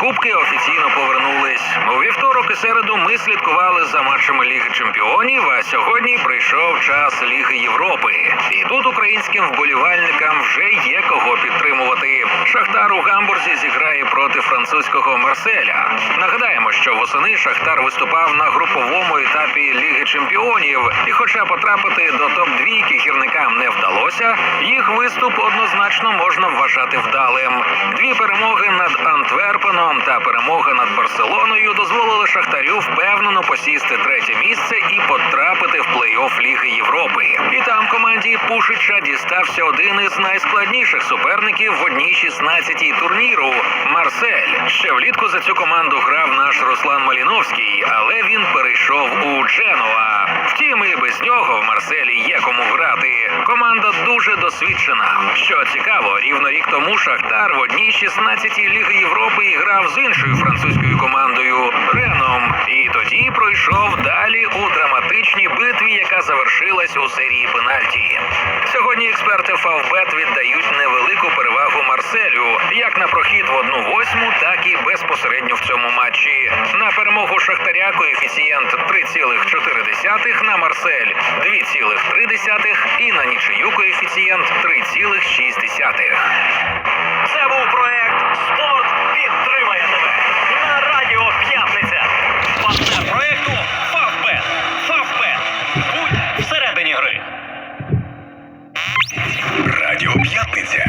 Кубки офіційно повернулись. У вівторок і середу ми слідкували за матчами Ліги Чемпіонів. А сьогодні прийшов час Ліги Європи. І тут українським вболівальникам вже є кого підтримувати. Шахтар у Гамбурзі зіграє проти французького Марселя. Нагадаємо, що восени Шахтар виступав на груповому етапі Ліги Чемпіонів, і, хоча потрапити до топ двійки гірникам не вдалося, їх виступ однозначно можна вважати вдалим. Дві перемоги над Антверпеном та перемога над Барселоною дозволили Шахтарю впевнено посісти третє місце і потрапити в плей-офф Ліги Європи. І там команді Пушича дістався один із найскладніших суперників в одній 16-й турніру Марсель. Ще влітку за цю команду грав наш Руслан Маліновський, але він перейшов у Дженуа. Втім, і без нього в Марселі є кому грати. Команда дуже досвідчена. Що цікаво, рівно рік тому Шахтар в одній 16-й Ліги Європи і грав з іншою французькою командою Реном. І тоді пройшов далі у драматичній битві, яка завершилась у серії пенальті. Сьогодні експерти Фавбет віддають невелику перевагу Марселю як на прохід в одну восьму, так і безпосередньо в цьому матчі. На перемогу Шахтаря коефіцієнт 3,4, на Марсель 2,3 і на нічию коефіцієнт 3,6. Радіо П'ятниця.